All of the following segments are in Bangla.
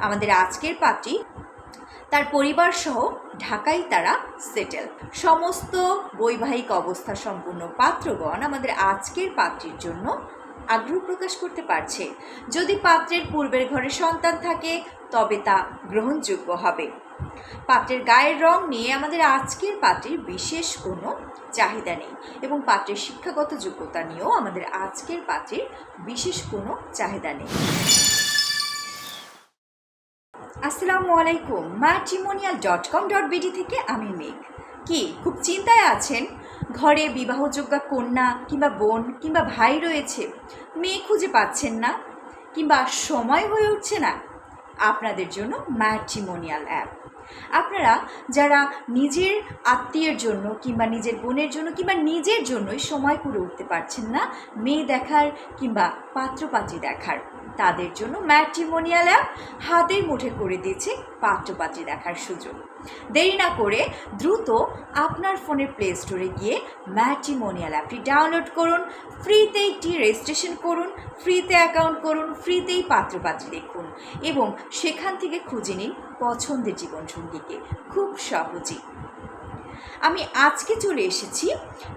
আমাদের আজকের পাত্রী তার পরিবার সহ ঢাকায় তারা সেটেল সমস্ত বৈবাহিক অবস্থা সম্পূর্ণ পাত্রগণ আমাদের আজকের পাত্রীর জন্য আগ্রহ প্রকাশ করতে পারছে। যদি পাত্রের পূর্বের ঘরে সন্তান থাকে, তবে তা গ্রহণযোগ্য হবে। পাত্রের গায়ের রং নিয়ে আমাদের আজকের পাত্রের বিশেষ কোনো চাহিদা নেই এবং পাত্রের শিক্ষাগত যোগ্যতা নিয়েও আমাদের আজকের পাত্রের বিশেষ কোনো চাহিদা নেই। আসসালামু আলাইকুম matrimonial dot com dot BD থেকে আমি মেঘ। কি, খুব চিন্তায় আছেন? ঘরে বিবাহযোগ্য কন্যা কিংবা বোন কিংবা ভাই রয়েছে, মেয়ে খুঁজে পাচ্ছেন না কিংবা সময় হয়ে উঠছে না? আপনাদের জন্য ম্যাট্রিমোনিয়াল অ্যাপ আপনারা যারা নিজের আত্মীয়ের জন্য কিংবা নিজের বোনের জন্য কিংবা নিজের জন্যই সময় করে উঠতে পারছেন না, মেয়ে দেখার কিংবা পাত্রপাত্রী দেখার তাদের জন্য ম্যাট্রিমোনিয়াল অ্যাপ হাতের মুঠে করে দিয়েছে পাত্রপাত্রী দেখার সুযোগ। দেরি না করে দ্রুত আপনার ফোনের প্লে স্টোরে গিয়ে ম্যাট্রিমোনিয়াল অ্যাপটি ডাউনলোড করুন ফ্রিতে একটি রেজিস্ট্রেশন করুন ফ্রিতে অ্যাকাউন্ট করুন ফ্রিতেই পাত্রপাত্রী দেখুন এবং সেখান থেকে খুঁজে নিন পছন্দের জীবনসঙ্গীকে। খুব সহজেই। আমি আজকে চলে এসেছি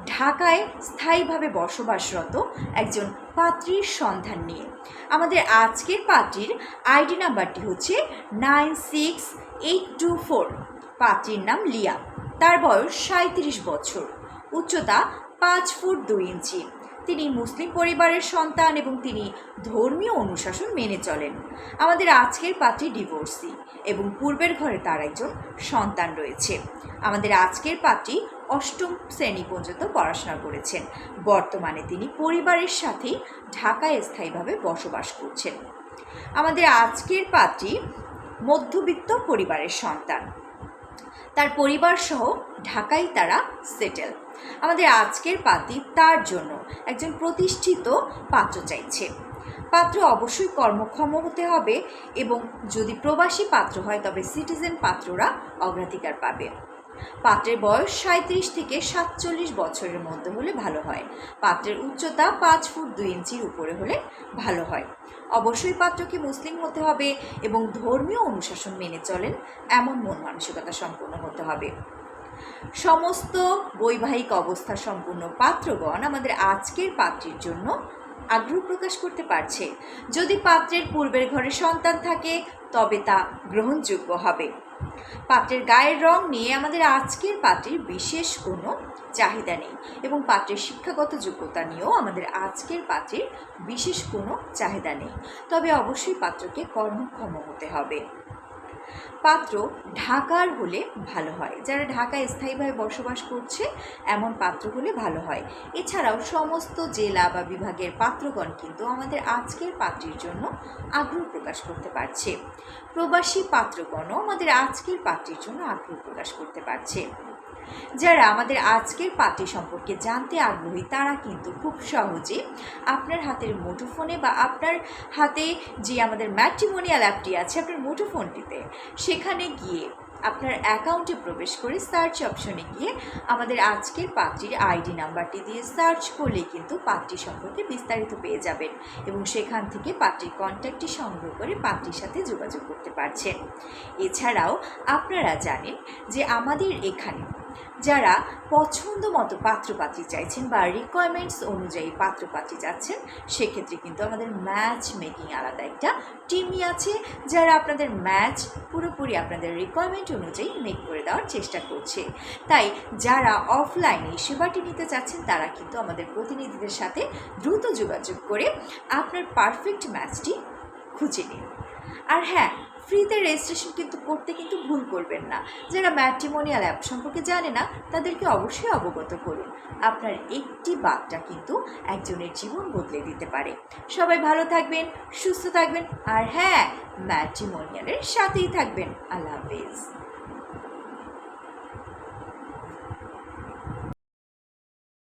ঢাকায় স্থায়ীভাবে বসবাসরত একজন পাত্রীর সন্ধান নিয়ে। আমাদের আজকের পাত্রীর আইডি নাম্বারটি হচ্ছে nine six eight two four. পাত্রীর নাম লিয়া। তার বয়স সাঁত্রিশ বছর। উচ্চতা পাঁচ ফুট দুই ইঞ্চি। তিনি মুসলিম পরিবারের সন্তান এবং তিনি ধর্মীয় অনুশাসন মেনে চলেন। আমাদের আজকের পাত্রী ডিভোর্সি এবং পূর্বের ঘরে তার একজন সন্তান রয়েছে। আমাদের আজকের পাত্রী অষ্টম শ্রেণি পর্যন্ত পড়াশোনা করেছেন। বর্তমানে তিনি পরিবারের সাথেই ঢাকায় স্থায়ীভাবে বসবাস করছেন। আমাদের আজকের পাত্রী মধ্যবিত্ত পরিবারের সন্তান। তার পরিবার সহ ঢাকায় তারা সেটেল আমাদের আজকের পাতি তার জন্য। একজন প্রতিষ্ঠিত পাত্র চাইছে। পাত্র অবশ্যই কর্মক্ষম হতে হবে এবং যদি প্রবাসী পাত্র হয়, তবে সিটিজেন পাত্ররা অগ্রাধিকার পাবে। পাত্রের বয়স সাঁত্রিশ থেকে সাতচল্লিশ বছরের মধ্যে হলে ভালো হয়। পাত্রের উচ্চতা পাঁচ ফুট দুই ইঞ্চির উপরে হলে ভালো হয়। অবশ্যই পাত্রকে মুসলিম হতে হবে এবং ধর্মীয় অনুশাসন মেনে চলেন, এমন মন মানসিকতা সম্পন্ন হতে হবে। সমস্ত বৈবাহিক অবস্থা সম্পূর্ণ পাত্রগণ আমাদের আজকের পাত্রীর জন্য আগ্রহ প্রকাশ করতে পারছে। যদি পাত্রের পূর্বের ঘরে সন্তান থাকে, তবে তা গ্রহণযোগ্য হবে। পাত্রের গায়ের রং নিয়ে আমাদের আজকের পাত্রের বিশেষ কোনো চাহিদা নেই এবং পাত্রের শিক্ষাগত যোগ্যতা নিয়েও আমাদের আজকের পাত্রের বিশেষ কোনো চাহিদা নেই। তবে অবশ্যই পাত্রকে কর্মক্ষম হতে হবে। পাত্র ঢাকার হলে ভালো হয়। যারা ঢাকায় স্থায়ীভাবে বসবাস করছে, এমন পাত্র হলে ভালো হয়। এছাড়াও সমস্ত জেলা বা বিভাগের পাত্রগণ কিন্তু আমাদের আজকের পাত্রের জন্য আগ্রহ প্রকাশ করতে পারছে। প্রবাসী পাত্রগণও আমাদের আজকের পাত্রের জন্য আগ্রহ প্রকাশ করতে পারছে। যারা আমাদের আজকের পার্টি সম্পর্কে জানতে আগ্রহী, তারা কিন্তু খুব সহজে আপনার হাতের মুঠোফোনে বা আপনার হাতে যে আমাদের ম্যাট্রিমোনিয়াল অ্যাপটি আছে আপনার মুঠোফোনটিতে, সেখানে গিয়ে আপনার অ্যাকাউন্টে প্রবেশ করে সার্চ অপশনে গিয়ে আমাদের আজকের পাত্রীর আইডি নাম্বারটি দিয়ে সার্চ করলেই কিন্তু পাত্রী সম্পর্কে বিস্তারিত পেয়ে যাবেন এবং সেখান থেকে পাত্রীর কন্ট্যাক্টটি সংগ্রহ করে পাত্রীর সাথে যোগাযোগ করতে পারছেন। এছাড়াও আপনারা জানেন যে আমাদের এখানে যারা পছন্দ মতো পাত্রপাত্রী চাইছেন বা রিকোয়ারমেন্টস অনুযায়ী পাত্রপাত্রী চাচ্ছেন সেক্ষেত্রে কিন্তু আমাদের ম্যাচ মেকিং আলাদা একটা টিমই আছে, যারা আপনাদের ম্যাচ পুরোপুরি আপনাদের রিকোয়ারমেন্ট অনুযায়ী মেক করে দেওয়ার চেষ্টা করছে। তাই যারা অফলাইনে সেবাটি নিতে চাচ্ছেন, তারা কিন্তু আমাদের প্রতিনিধিদের সাথে দ্রুত যোগাযোগ করে আপনার পারফেক্ট ম্যাচটি খুঁজে নিন। আর হ্যাঁ ফ্রিতে রেজিস্ট্রেশন কিন্তু করতে কিন্তু ভুল করবেন না। যারা ম্যাট্রিমোনিয়াল অ্যাপ সম্পর্কে জানে না, তাদেরকে অবশ্যই অবগত করুন। আপনার একটি বাঘটা কিন্তু একজনের জীবন বদলে দিতে পারে। সবাই ভালো থাকবেন, সুস্থ থাকবেন, আর হ্যাঁ ম্যাট্রিমোনিয়ালের সাথেই থাকবেন। আল্লাহ হাফেজ।